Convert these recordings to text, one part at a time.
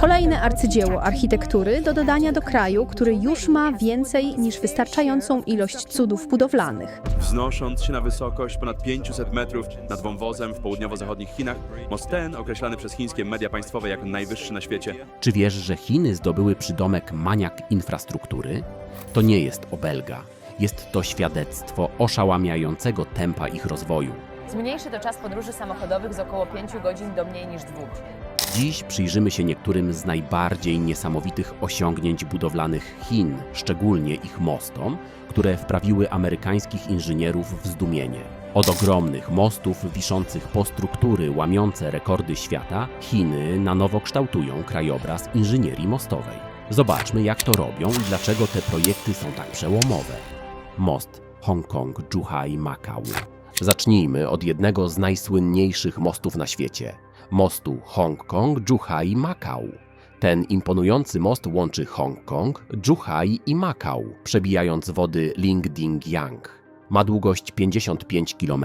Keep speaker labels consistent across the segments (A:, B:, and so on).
A: Kolejne arcydzieło architektury do dodania do kraju, który już ma więcej niż wystarczającą ilość cudów budowlanych.
B: Wznosząc się na wysokość ponad 500 metrów nad wąwozem w południowo-zachodnich Chinach, most ten, określany przez chińskie media państwowe jako najwyższy na świecie,
C: Czy wiesz, że Chiny zdobyły przydomek maniak infrastruktury? To nie jest obelga. Jest to świadectwo oszałamiającego tempa ich rozwoju.
D: Zmniejszy to czas podróży samochodowych z około 5 godzin do mniej niż dwóch.
C: Dziś przyjrzymy się niektórym z najbardziej niesamowitych osiągnięć budowlanych Chin, szczególnie ich mostom, które wprawiły amerykańskich inżynierów w zdumienie. Od ogromnych mostów wiszących po struktury łamiące rekordy świata, Chiny na nowo kształtują krajobraz inżynierii mostowej. Zobaczmy, jak to robią i dlaczego te projekty są tak przełomowe. Most Hongkong, Zhuhai, Makau. Zacznijmy od jednego z najsłynniejszych mostów na świecie mostu Hongkong, Zhuhai, Makau. Ten imponujący most łączy Hongkong, Zhuhai i Makau, przebijając wody Lingding-Yang. Ma długość 55 km,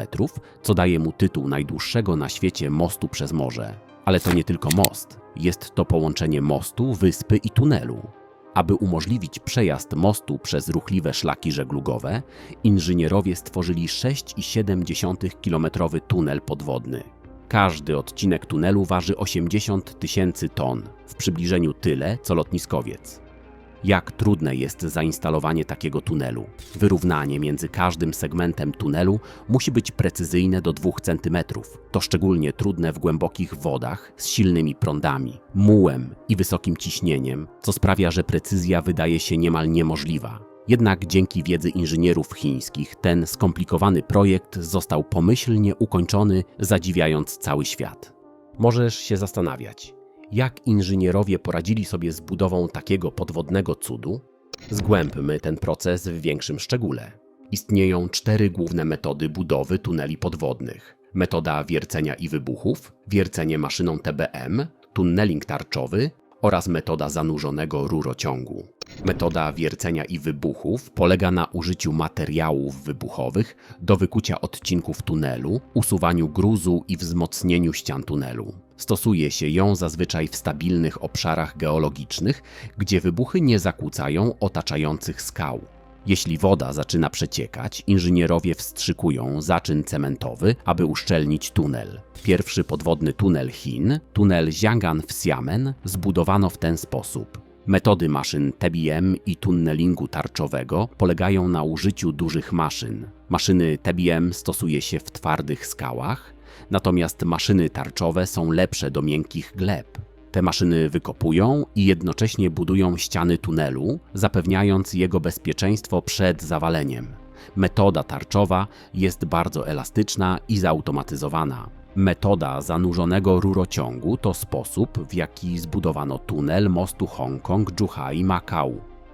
C: co daje mu tytuł najdłuższego na świecie mostu przez morze. Ale to nie tylko most, jest to połączenie mostu, wyspy i tunelu. Aby umożliwić przejazd mostu przez ruchliwe szlaki żeglugowe, inżynierowie stworzyli 6,7-kilometrowy tunel podwodny. Każdy odcinek tunelu waży 80 tysięcy ton, w przybliżeniu tyle co lotniskowiec. Jak trudne jest zainstalowanie takiego tunelu? Wyrównanie między każdym segmentem tunelu musi być precyzyjne do 2 cm. To szczególnie trudne w głębokich wodach z silnymi prądami, mułem i wysokim ciśnieniem, co sprawia, że precyzja wydaje się niemal niemożliwa. Jednak dzięki wiedzy inżynierów chińskich ten skomplikowany projekt został pomyślnie ukończony, zadziwiając cały świat. Możesz się zastanawiać, jak inżynierowie poradzili sobie z budową takiego podwodnego cudu? Zgłębmy ten proces w większym szczególe. Istnieją cztery główne metody budowy tuneli podwodnych: metoda wiercenia i wybuchów, wiercenie maszyną TBM, tunneling tarczowy oraz metoda zanurzonego rurociągu. Metoda wiercenia i wybuchów polega na użyciu materiałów wybuchowych do wykucia odcinków tunelu, usuwaniu gruzu i wzmocnieniu ścian tunelu. Stosuje się ją zazwyczaj w stabilnych obszarach geologicznych, gdzie wybuchy nie zakłócają otaczających skał. Jeśli woda zaczyna przeciekać, inżynierowie wstrzykują zaczyn cementowy, aby uszczelnić tunel. Pierwszy podwodny tunel Chin, tunel Jiangan w Xiamen, zbudowano w ten sposób. Metody maszyn TBM i tunnelingu tarczowego polegają na użyciu dużych maszyn. Maszyny TBM stosuje się w twardych skałach, natomiast maszyny tarczowe są lepsze do miękkich gleb. Te maszyny wykopują i jednocześnie budują ściany tunelu, zapewniając jego bezpieczeństwo przed zawaleniem. Metoda tarczowa jest bardzo elastyczna i zautomatyzowana. Metoda zanurzonego rurociągu to sposób, w jaki zbudowano tunel mostu Hongkong-Zhuhai-Makau.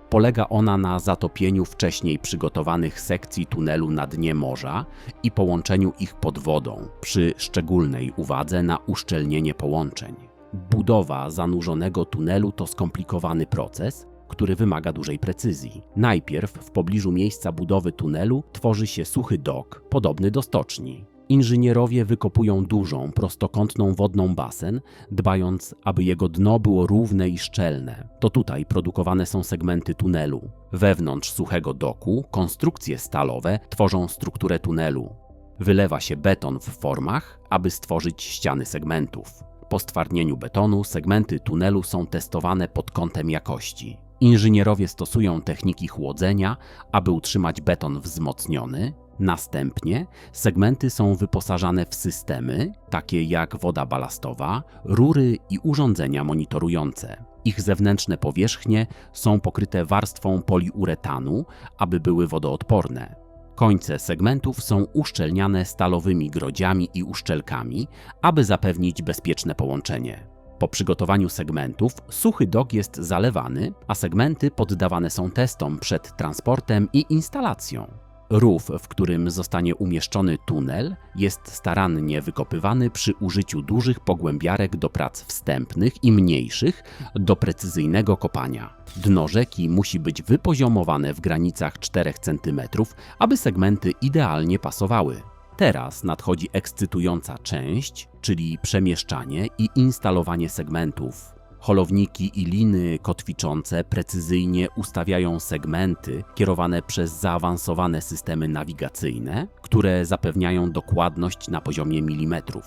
C: Polega ona na zatopieniu wcześniej przygotowanych sekcji tunelu na dnie morza i połączeniu ich pod wodą, przy szczególnej uwadze na uszczelnienie połączeń. Budowa zanurzonego tunelu to skomplikowany proces, który wymaga dużej precyzji. Najpierw w pobliżu miejsca budowy tunelu tworzy się suchy dok, podobny do stoczni. Inżynierowie wykopują dużą, prostokątną wodną basen, dbając, aby jego dno było równe i szczelne. To tutaj produkowane są segmenty tunelu. Wewnątrz suchego doku konstrukcje stalowe tworzą strukturę tunelu. Wylewa się beton w formach, aby stworzyć ściany segmentów. Po stwardnieniu betonu segmenty tunelu są testowane pod kątem jakości. Inżynierowie stosują techniki chłodzenia, aby utrzymać beton wzmocniony. Następnie segmenty są wyposażane w systemy, takie jak woda balastowa, rury i urządzenia monitorujące. Ich zewnętrzne powierzchnie są pokryte warstwą poliuretanu, aby były wodoodporne. Końce segmentów są uszczelniane stalowymi grodziami i uszczelkami, aby zapewnić bezpieczne połączenie. Po przygotowaniu segmentów suchy dok jest zalewany, a segmenty poddawane są testom przed transportem i instalacją. Rów, w którym zostanie umieszczony tunel, jest starannie wykopywany przy użyciu dużych pogłębiarek do prac wstępnych i mniejszych do precyzyjnego kopania. Dno rzeki musi być wypoziomowane w granicach 4 cm, aby segmenty idealnie pasowały. Teraz nadchodzi ekscytująca część, czyli przemieszczanie i instalowanie segmentów. Holowniki i liny kotwiczące precyzyjnie ustawiają segmenty kierowane przez zaawansowane systemy nawigacyjne, które zapewniają dokładność na poziomie milimetrów.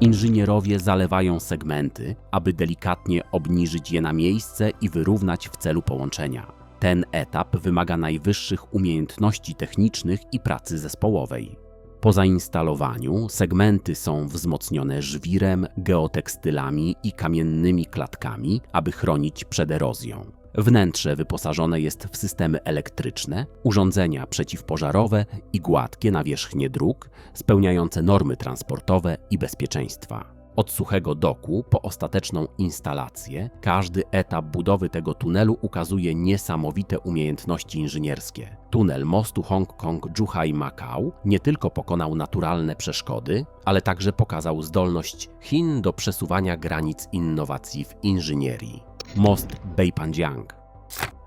C: Inżynierowie zalewają segmenty, aby delikatnie obniżyć je na miejsce i wyrównać w celu połączenia. Ten etap wymaga najwyższych umiejętności technicznych i pracy zespołowej. Po zainstalowaniu segmenty są wzmocnione żwirem, geotekstylami i kamiennymi klatkami, aby chronić przed erozją. Wnętrze wyposażone jest w systemy elektryczne, urządzenia przeciwpożarowe i gładkie nawierzchnie dróg, spełniające normy transportowe i bezpieczeństwa. Od suchego doku po ostateczną instalację, każdy etap budowy tego tunelu ukazuje niesamowite umiejętności inżynierskie. Tunel mostu Hongkong-Zhuhai-Macau nie tylko pokonał naturalne przeszkody, ale także pokazał zdolność Chin do przesuwania granic innowacji w inżynierii. Most Beipanjiang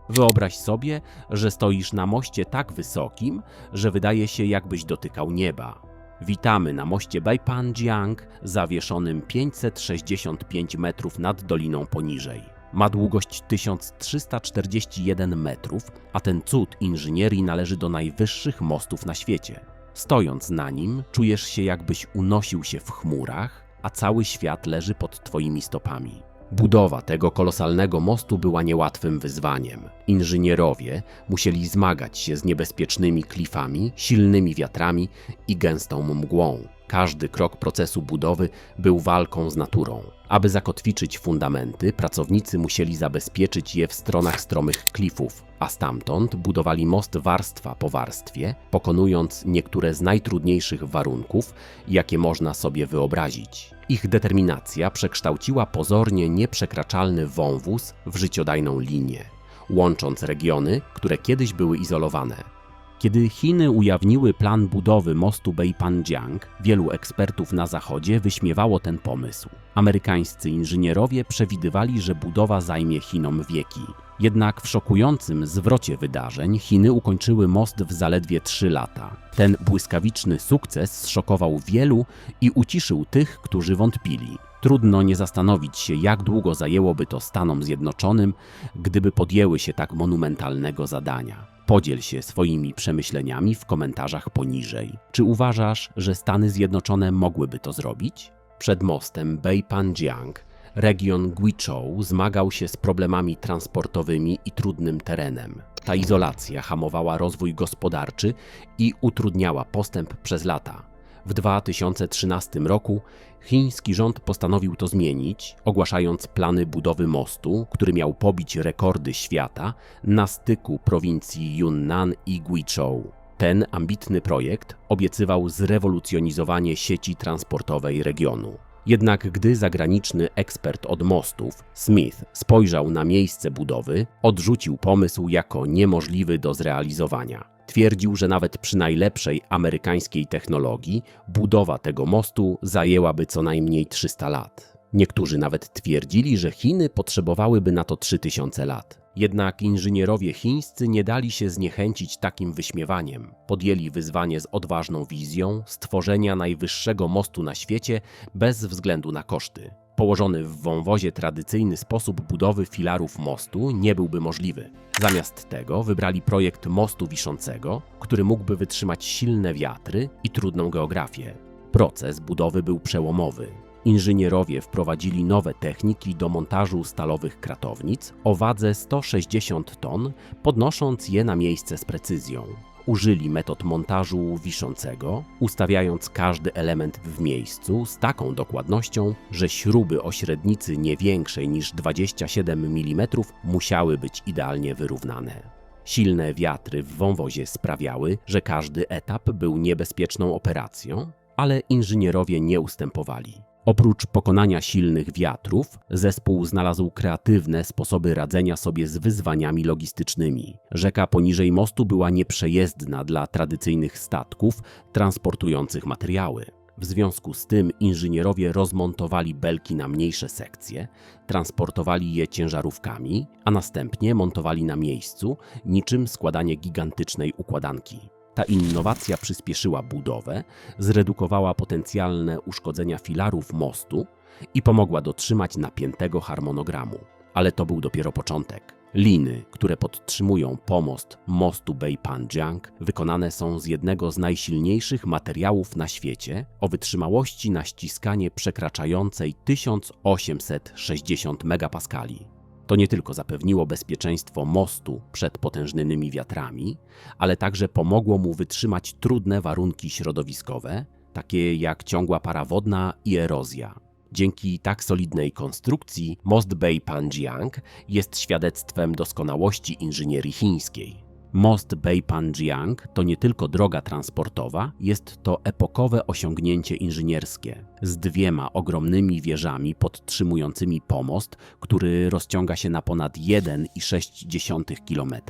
C: Wyobraź sobie, że stoisz na moście tak wysokim, że wydaje się jakbyś dotykał nieba. Witamy na moście Beipanjiang, zawieszonym 565 metrów nad doliną poniżej. Ma długość 1341 metrów, a ten cud inżynierii należy do najwyższych mostów na świecie. Stojąc na nim, czujesz się jakbyś unosił się w chmurach, a cały świat leży pod twoimi stopami. Budowa tego kolosalnego mostu była niełatwym wyzwaniem. Inżynierowie musieli zmagać się z niebezpiecznymi klifami, silnymi wiatrami i gęstą mgłą. Każdy krok procesu budowy był walką z naturą. Aby zakotwiczyć fundamenty, pracownicy musieli zabezpieczyć je w stronach stromych klifów, a stamtąd budowali most warstwa po warstwie, pokonując niektóre z najtrudniejszych warunków, jakie można sobie wyobrazić. Ich determinacja przekształciła pozornie nieprzekraczalny wąwóz w życiodajną linię, łącząc regiony, które kiedyś były izolowane. Kiedy Chiny ujawniły plan budowy mostu Beipanjiang, wielu ekspertów na zachodzie wyśmiewało ten pomysł. Amerykańscy inżynierowie przewidywali, że budowa zajmie Chinom wieki. Jednak w szokującym zwrocie wydarzeń Chiny ukończyły most w zaledwie 3 lata. Ten błyskawiczny sukces zszokował wielu i uciszył tych, którzy wątpili. Trudno nie zastanowić się, jak długo zajęłoby to Stanom Zjednoczonym, gdyby podjęły się tak monumentalnego zadania. Podziel się swoimi przemyśleniami w komentarzach poniżej. Czy uważasz, że Stany Zjednoczone mogłyby to zrobić? Przed mostem Beipanjiang region Guizhou zmagał się z problemami transportowymi i trudnym terenem. Ta izolacja hamowała rozwój gospodarczy i utrudniała postęp przez lata. W 2013 roku chiński rząd postanowił to zmienić, ogłaszając plany budowy mostu, który miał pobić rekordy świata na styku prowincji Yunnan i Guizhou. Ten ambitny projekt obiecywał zrewolucjonizowanie sieci transportowej regionu. Jednak gdy zagraniczny ekspert od mostów, Smith, spojrzał na miejsce budowy, odrzucił pomysł jako niemożliwy do zrealizowania. Twierdził, że nawet przy najlepszej amerykańskiej technologii budowa tego mostu zajęłaby co najmniej 300 lat. Niektórzy nawet twierdzili, że Chiny potrzebowałyby na to 3000 lat. Jednak inżynierowie chińscy nie dali się zniechęcić takim wyśmiewaniem. Podjęli wyzwanie z odważną wizją stworzenia najwyższego mostu na świecie bez względu na koszty. Położony w wąwozie tradycyjny sposób budowy filarów mostu nie byłby możliwy. Zamiast tego wybrali projekt mostu wiszącego, który mógłby wytrzymać silne wiatry i trudną geografię. Proces budowy był przełomowy. Inżynierowie wprowadzili nowe techniki do montażu stalowych kratownic o wadze 160 ton, podnosząc je na miejsce z precyzją. Użyli metod montażu wiszącego, ustawiając każdy element w miejscu z taką dokładnością, że śruby o średnicy nie większej niż 27 mm musiały być idealnie wyrównane. Silne wiatry w wąwozie sprawiały, że każdy etap był niebezpieczną operacją, ale inżynierowie nie ustępowali. Oprócz pokonania silnych wiatrów, zespół znalazł kreatywne sposoby radzenia sobie z wyzwaniami logistycznymi. Rzeka poniżej mostu była nieprzejezdna dla tradycyjnych statków transportujących materiały. W związku z tym inżynierowie rozmontowali belki na mniejsze sekcje, transportowali je ciężarówkami, a następnie montowali na miejscu, niczym składanie gigantycznej układanki. Ta innowacja przyspieszyła budowę, zredukowała potencjalne uszkodzenia filarów mostu, i pomogła dotrzymać napiętego harmonogramu. Ale to był dopiero początek. Liny, które podtrzymują pomost mostu Beipanjiang, wykonane są z jednego z najsilniejszych materiałów na świecie o wytrzymałości na ściskanie przekraczającej 1860 megapaskali. To nie tylko zapewniło bezpieczeństwo mostu przed potężnymi wiatrami, ale także pomogło mu wytrzymać trudne warunki środowiskowe, takie jak ciągła para wodna i erozja. Dzięki tak solidnej konstrukcji most Bay Panjiang jest świadectwem doskonałości inżynierii chińskiej. Most Bay Panjiang to nie tylko droga transportowa, jest to epokowe osiągnięcie inżynierskie z dwiema ogromnymi wieżami podtrzymującymi pomost, który rozciąga się na ponad 1,6 km.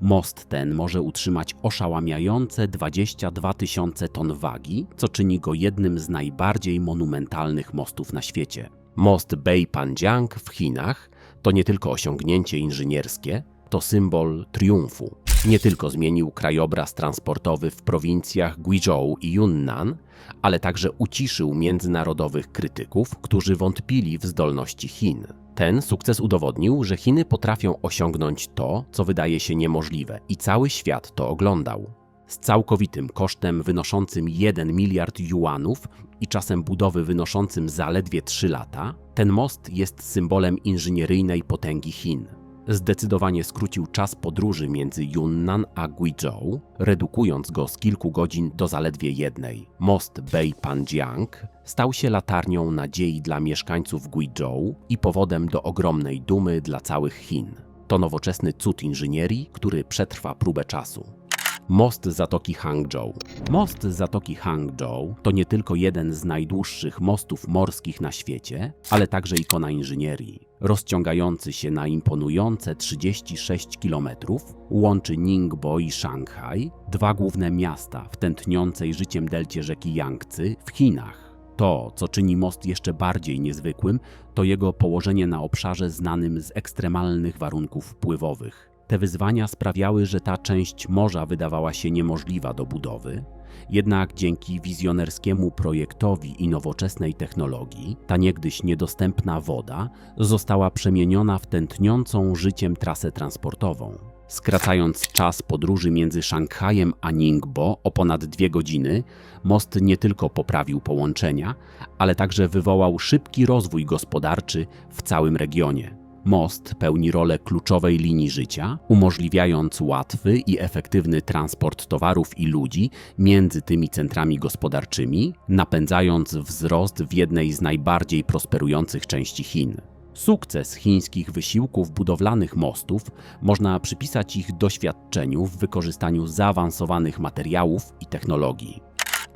C: Most ten może utrzymać oszałamiające 22 tysiące ton wagi, co czyni go jednym z najbardziej monumentalnych mostów na świecie. Most Bay Panjiang w Chinach to nie tylko osiągnięcie inżynierskie, to symbol triumfu. Nie tylko zmienił krajobraz transportowy w prowincjach Guizhou i Yunnan, ale także uciszył międzynarodowych krytyków, którzy wątpili w zdolności Chin. Ten sukces udowodnił, że Chiny potrafią osiągnąć to, co wydaje się niemożliwe, i cały świat to oglądał. Z całkowitym kosztem wynoszącym 1 miliard juanów i czasem budowy wynoszącym zaledwie 3 lata, ten most jest symbolem inżynieryjnej potęgi Chin zdecydowanie skrócił czas podróży między Yunnan a Guizhou, redukując go z kilku godzin do zaledwie jednej. Most Bay Panjiang stał się latarnią nadziei dla mieszkańców Guizhou i powodem do ogromnej dumy dla całych Chin. To nowoczesny cud inżynierii, który przetrwa próbę czasu. Most Zatoki Hangzhou. Most Zatoki Hangzhou to nie tylko jeden z najdłuższych mostów morskich na świecie, ale także ikona inżynierii. Rozciągający się na imponujące 36 km, łączy Ningbo i Szanghaj, dwa główne miasta w tętniącej życiem delcie rzeki Yangtze w Chinach. To, co czyni most jeszcze bardziej niezwykłym, to jego położenie na obszarze znanym z ekstremalnych warunków pływowych. Te wyzwania sprawiały, że ta część morza wydawała się niemożliwa do budowy, jednak dzięki wizjonerskiemu projektowi i nowoczesnej technologii, ta niegdyś niedostępna woda została przemieniona w tętniącą życiem trasę transportową. Skracając czas podróży między Szanghajem a Ningbo o ponad dwie godziny, most nie tylko poprawił połączenia, ale także wywołał szybki rozwój gospodarczy w całym regionie. Most pełni rolę kluczowej linii życia, umożliwiając łatwy i efektywny transport towarów i ludzi między tymi centrami gospodarczymi, napędzając wzrost w jednej z najbardziej prosperujących części Chin. Sukces chińskich wysiłków budowlanych mostów można przypisać ich doświadczeniu w wykorzystaniu zaawansowanych materiałów i technologii.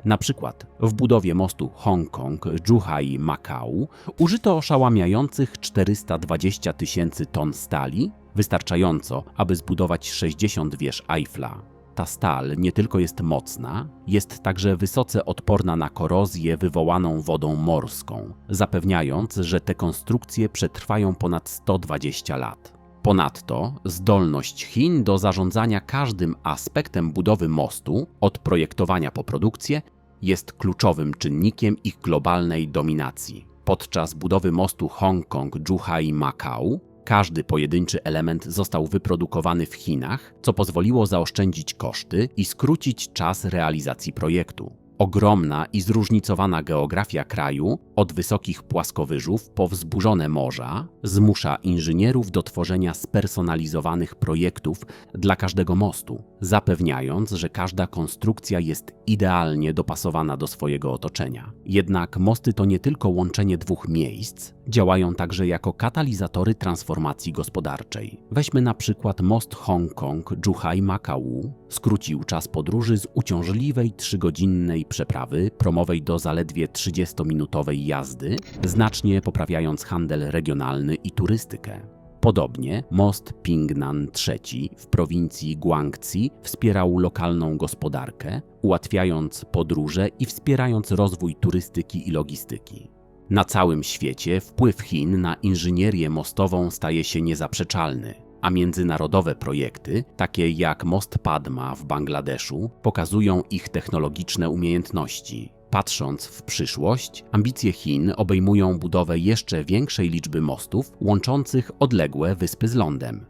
C: Na przykład w budowie mostu Hongkong, Zhuhai, Makau użyto oszałamiających 420 tysięcy ton stali, wystarczająco, aby zbudować 60 wież Eiffla. Ta stal nie tylko jest mocna, jest także wysoce odporna na korozję wywołaną wodą morską, zapewniając, że te konstrukcje przetrwają ponad 120 lat. Ponadto zdolność Chin do zarządzania każdym aspektem budowy mostu, od projektowania po produkcję, jest kluczowym czynnikiem ich globalnej dominacji. Podczas budowy mostu Hongkong-Zhuhai-Macau każdy pojedynczy element został wyprodukowany w Chinach, co pozwoliło zaoszczędzić koszty i skrócić czas realizacji projektu. Ogromna i zróżnicowana geografia kraju, od wysokich płaskowyżów po wzburzone morza, zmusza inżynierów do tworzenia spersonalizowanych projektów dla każdego mostu, zapewniając, że każda konstrukcja jest idealnie dopasowana do swojego otoczenia. Jednak mosty to nie tylko łączenie dwóch miejsc, działają także jako katalizatory transformacji gospodarczej. Weźmy na przykład most Hongkong-Zhuhai-Macau, skrócił czas podróży z uciążliwej trzygodzinnej przeprawy promowej do zaledwie 30-minutowej jazdy, znacznie poprawiając handel regionalny i turystykę. Podobnie most Pingnan III w prowincji Guangxi wspierał lokalną gospodarkę, ułatwiając podróże i wspierając rozwój turystyki i logistyki. Na całym świecie wpływ Chin na inżynierię mostową staje się niezaprzeczalny, a międzynarodowe projekty, takie jak most Padma w Bangladeszu, pokazują ich technologiczne umiejętności. Patrząc w przyszłość, ambicje Chin obejmują budowę jeszcze większej liczby mostów łączących odległe wyspy z lądem.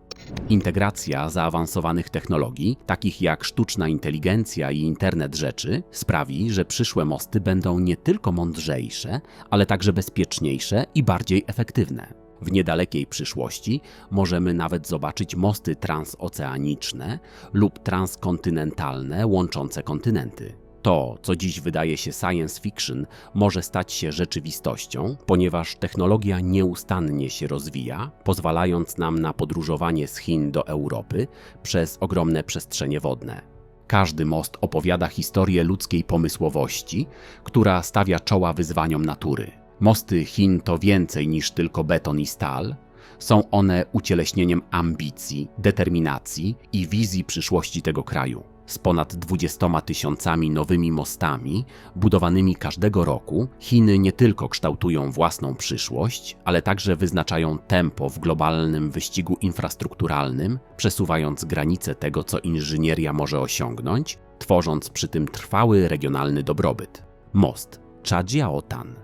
C: Integracja zaawansowanych technologii, takich jak sztuczna inteligencja i internet rzeczy, sprawi, że przyszłe mosty będą nie tylko mądrzejsze, ale także bezpieczniejsze i bardziej efektywne. W niedalekiej przyszłości możemy nawet zobaczyć mosty transoceaniczne lub transkontynentalne łączące kontynenty. To, co dziś wydaje się science fiction, może stać się rzeczywistością, ponieważ technologia nieustannie się rozwija, pozwalając nam na podróżowanie z Chin do Europy przez ogromne przestrzenie wodne. Każdy most opowiada historię ludzkiej pomysłowości, która stawia czoła wyzwaniom natury. Mosty Chin to więcej niż tylko beton i stal. Są one ucieleśnieniem ambicji, determinacji i wizji przyszłości tego kraju. Z ponad 20 tysiącami nowymi mostami, budowanymi każdego roku, Chiny nie tylko kształtują własną przyszłość, ale także wyznaczają tempo w globalnym wyścigu infrastrukturalnym, przesuwając granice tego, co inżynieria może osiągnąć, tworząc przy tym trwały regionalny dobrobyt. Most Chajiaotan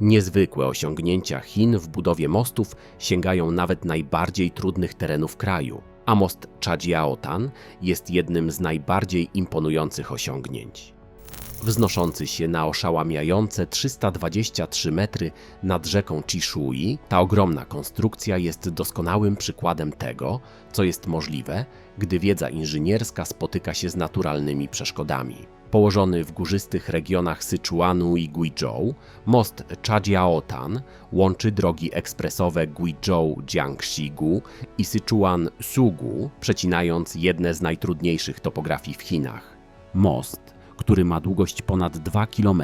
C: Niezwykłe osiągnięcia Chin w budowie mostów sięgają nawet najbardziej trudnych terenów kraju, a most Chajiaotan jest jednym z najbardziej imponujących osiągnięć. Wznoszący się na oszałamiające 323 metry nad rzeką Chishui, ta ogromna konstrukcja jest doskonałym przykładem tego, co jest możliwe, gdy wiedza inżynierska spotyka się z naturalnymi przeszkodami. Położony w górzystych regionach Syczuanu i Guizhou, most Chajiaotan łączy drogi ekspresowe Guizhou-Jiangxi-gu i Syczuan-Sugu, przecinając jedne z najtrudniejszych topografii w Chinach. Most, który ma długość ponad 2 km,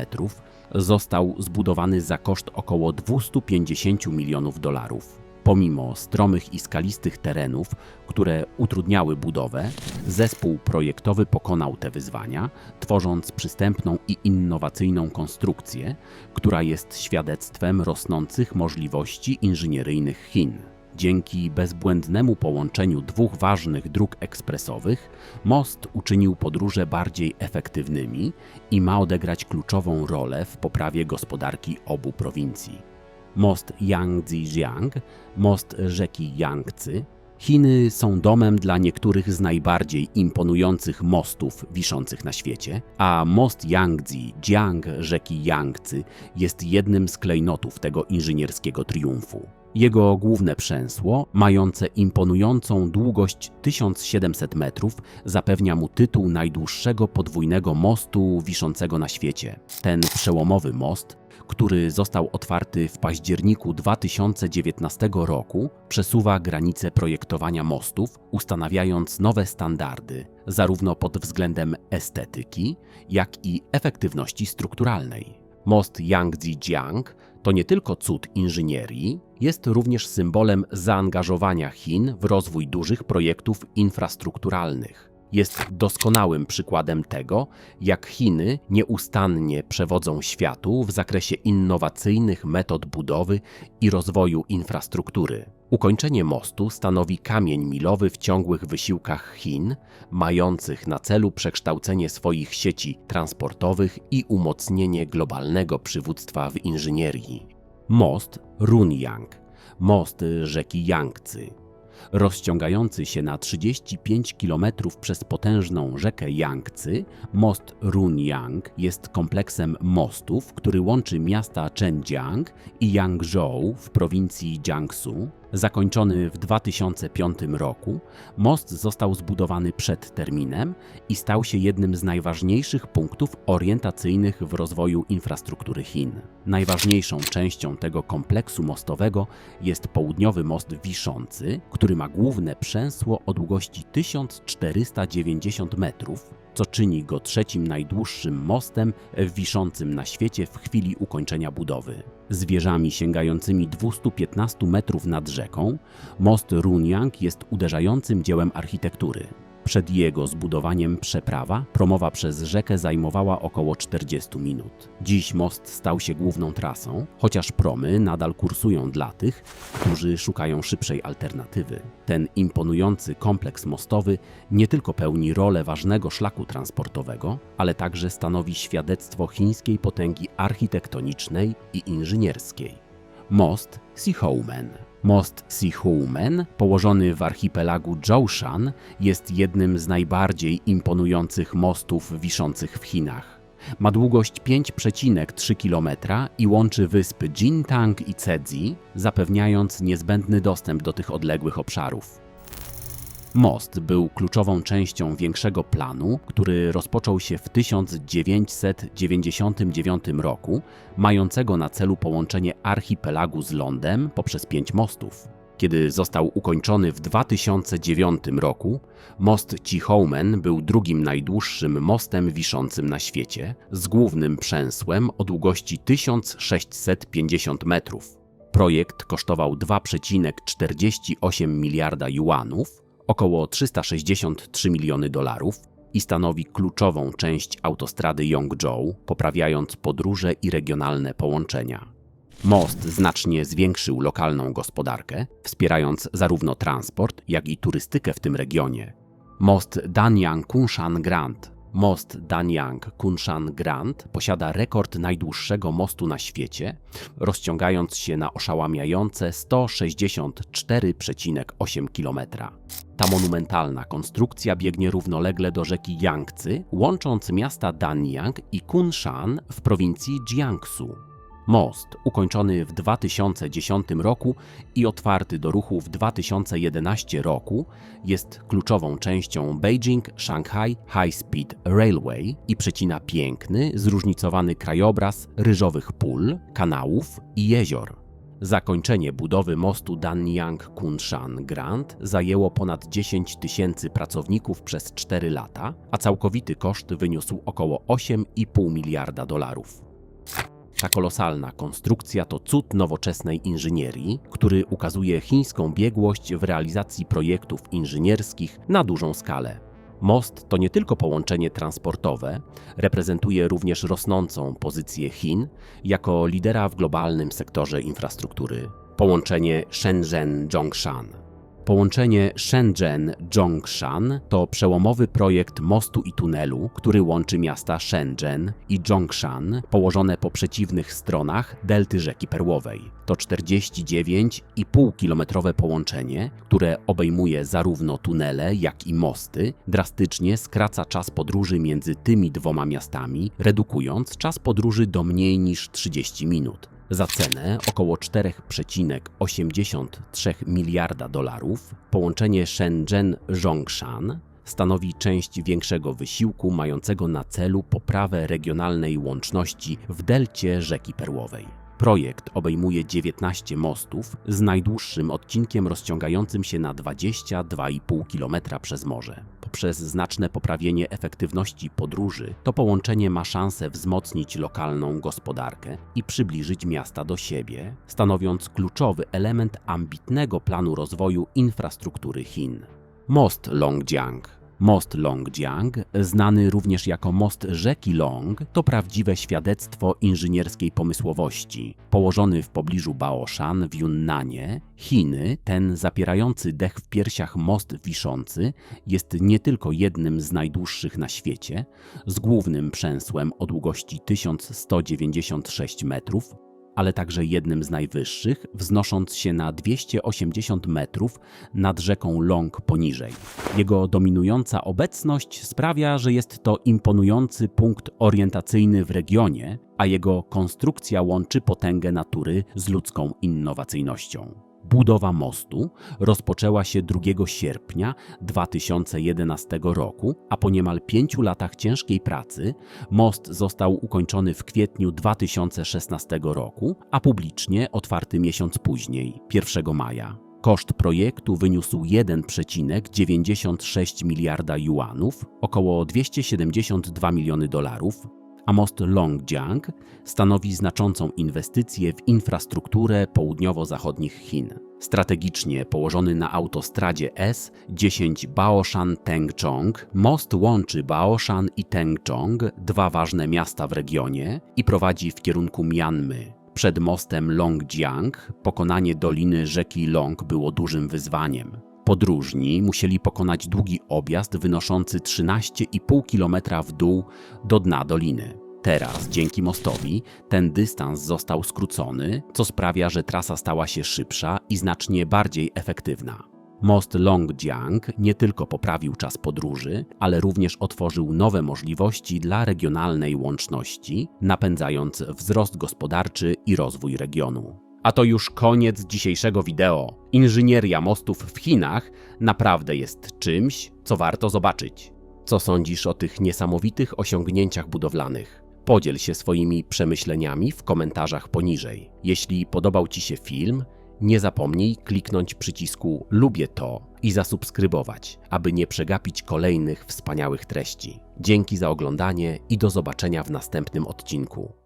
C: został zbudowany za koszt około 250 milionów dolarów. Pomimo stromych i skalistych terenów, które utrudniały budowę, zespół projektowy pokonał te wyzwania, tworząc przystępną i innowacyjną konstrukcję, która jest świadectwem rosnących możliwości inżynieryjnych Chin. Dzięki bezbłędnemu połączeniu dwóch ważnych dróg ekspresowych, most uczynił podróże bardziej efektywnymi i ma odegrać kluczową rolę w poprawie gospodarki obu prowincji most Yangtze-Jiang, most rzeki Yangtze. Chiny są domem dla niektórych z najbardziej imponujących mostów wiszących na świecie, a most Yangtze-Jiang rzeki Yangtze jest jednym z klejnotów tego inżynierskiego triumfu. Jego główne przęsło, mające imponującą długość 1700 metrów, zapewnia mu tytuł najdłuższego podwójnego mostu wiszącego na świecie. Ten przełomowy most który został otwarty w październiku 2019 roku, przesuwa granice projektowania mostów, ustanawiając nowe standardy, zarówno pod względem estetyki, jak i efektywności strukturalnej. Most Yangtze-Jiang to nie tylko cud inżynierii, jest również symbolem zaangażowania Chin w rozwój dużych projektów infrastrukturalnych jest doskonałym przykładem tego, jak Chiny nieustannie przewodzą światu w zakresie innowacyjnych metod budowy i rozwoju infrastruktury. Ukończenie mostu stanowi kamień milowy w ciągłych wysiłkach Chin, mających na celu przekształcenie swoich sieci transportowych i umocnienie globalnego przywództwa w inżynierii. Most Runyang, most rzeki Yangtze Rozciągający się na 35 km przez potężną rzekę Yangtze, most Runyang jest kompleksem mostów, który łączy miasta Zhenjiang i Yangzhou w prowincji Jiangsu. Zakończony w 2005 roku, most został zbudowany przed terminem i stał się jednym z najważniejszych punktów orientacyjnych w rozwoju infrastruktury Chin. Najważniejszą częścią tego kompleksu mostowego jest południowy most wiszący, który ma główne przęsło o długości 1490 metrów, co czyni go trzecim najdłuższym mostem wiszącym na świecie w chwili ukończenia budowy. Z wieżami sięgającymi 215 metrów nad rzeką, most Runyang jest uderzającym dziełem architektury. Przed jego zbudowaniem przeprawa promowa przez rzekę zajmowała około 40 minut. Dziś most stał się główną trasą, chociaż promy nadal kursują dla tych, którzy szukają szybszej alternatywy. Ten imponujący kompleks mostowy nie tylko pełni rolę ważnego szlaku transportowego, ale także stanowi świadectwo chińskiej potęgi architektonicznej i inżynierskiej. Most Sihoumen. Most Sihoumen, położony w archipelagu Zhoushan, jest jednym z najbardziej imponujących mostów wiszących w Chinach. Ma długość 5,3 km i łączy wyspy Jintang i Cedzi, zapewniając niezbędny dostęp do tych odległych obszarów. Most był kluczową częścią większego planu, który rozpoczął się w 1999 roku, mającego na celu połączenie archipelagu z lądem poprzez pięć mostów. Kiedy został ukończony w 2009 roku, most Chihoumen był drugim najdłuższym mostem wiszącym na świecie, z głównym przęsłem o długości 1650 metrów. Projekt kosztował 2,48 miliarda juanów, około 363 miliony dolarów i stanowi kluczową część autostrady Yongzhou, poprawiając podróże i regionalne połączenia. Most znacznie zwiększył lokalną gospodarkę, wspierając zarówno transport, jak i turystykę w tym regionie. Most Danyang Kunshan Grand Most Danyang Kunshan Grand posiada rekord najdłuższego mostu na świecie, rozciągając się na oszałamiające 164,8 km. Ta monumentalna konstrukcja biegnie równolegle do rzeki Yangtze, łącząc miasta Danyang i Kunshan w prowincji Jiangsu. Most, ukończony w 2010 roku i otwarty do ruchu w 2011 roku, jest kluczową częścią Beijing-Shanghai High Speed Railway i przecina piękny, zróżnicowany krajobraz ryżowych pól, kanałów i jezior. Zakończenie budowy mostu Danyang Kunshan Grand zajęło ponad 10 tysięcy pracowników przez 4 lata, a całkowity koszt wyniósł około 8,5 miliarda dolarów. Ta kolosalna konstrukcja to cud nowoczesnej inżynierii, który ukazuje chińską biegłość w realizacji projektów inżynierskich na dużą skalę. Most to nie tylko połączenie transportowe, reprezentuje również rosnącą pozycję Chin jako lidera w globalnym sektorze infrastruktury. Połączenie Shenzhen-Zhongshan Połączenie Shenzhen-Zhongshan to przełomowy projekt mostu i tunelu, który łączy miasta Shenzhen i Zhongshan, położone po przeciwnych stronach delty rzeki Perłowej. To 49,5-kilometrowe połączenie, które obejmuje zarówno tunele, jak i mosty, drastycznie skraca czas podróży między tymi dwoma miastami, redukując czas podróży do mniej niż 30 minut. Za cenę około 4,83 miliarda dolarów połączenie Shenzhen-Zhongshan stanowi część większego wysiłku mającego na celu poprawę regionalnej łączności w delcie rzeki Perłowej. Projekt obejmuje 19 mostów z najdłuższym odcinkiem rozciągającym się na 22,5 km przez morze. Poprzez znaczne poprawienie efektywności podróży, to połączenie ma szansę wzmocnić lokalną gospodarkę i przybliżyć miasta do siebie, stanowiąc kluczowy element ambitnego planu rozwoju infrastruktury Chin. Most Longjiang Most Longjiang, znany również jako most rzeki Long, to prawdziwe świadectwo inżynierskiej pomysłowości. Położony w pobliżu Baoshan w Yunnanie, Chiny, ten zapierający dech w piersiach most wiszący jest nie tylko jednym z najdłuższych na świecie, z głównym przęsłem o długości 1196 metrów, ale także jednym z najwyższych, wznosząc się na 280 metrów nad rzeką Long poniżej. Jego dominująca obecność sprawia, że jest to imponujący punkt orientacyjny w regionie, a jego konstrukcja łączy potęgę natury z ludzką innowacyjnością. Budowa mostu rozpoczęła się 2 sierpnia 2011 roku, a po niemal pięciu latach ciężkiej pracy most został ukończony w kwietniu 2016 roku, a publicznie otwarty miesiąc później, 1 maja. Koszt projektu wyniósł 1,96 miliarda juanów, około 272 miliony dolarów, a most Longjiang stanowi znaczącą inwestycję w infrastrukturę południowo-zachodnich Chin. Strategicznie położony na autostradzie S10 Baoshan-Tengchong, most łączy Baoshan i Tengchong, dwa ważne miasta w regionie, i prowadzi w kierunku Mianmy. Przed mostem Longjiang pokonanie doliny rzeki Long było dużym wyzwaniem. Podróżni musieli pokonać długi objazd wynoszący 13,5 km w dół do dna doliny. Teraz, dzięki mostowi, ten dystans został skrócony, co sprawia, że trasa stała się szybsza i znacznie bardziej efektywna. Most Longjiang nie tylko poprawił czas podróży, ale również otworzył nowe możliwości dla regionalnej łączności, napędzając wzrost gospodarczy i rozwój regionu. A to już koniec dzisiejszego wideo. Inżynieria mostów w Chinach naprawdę jest czymś, co warto zobaczyć. Co sądzisz o tych niesamowitych osiągnięciach budowlanych? Podziel się swoimi przemyśleniami w komentarzach poniżej. Jeśli podobał Ci się film, nie zapomnij kliknąć przycisku Lubię to i zasubskrybować, aby nie przegapić kolejnych wspaniałych treści. Dzięki za oglądanie i do zobaczenia w następnym odcinku.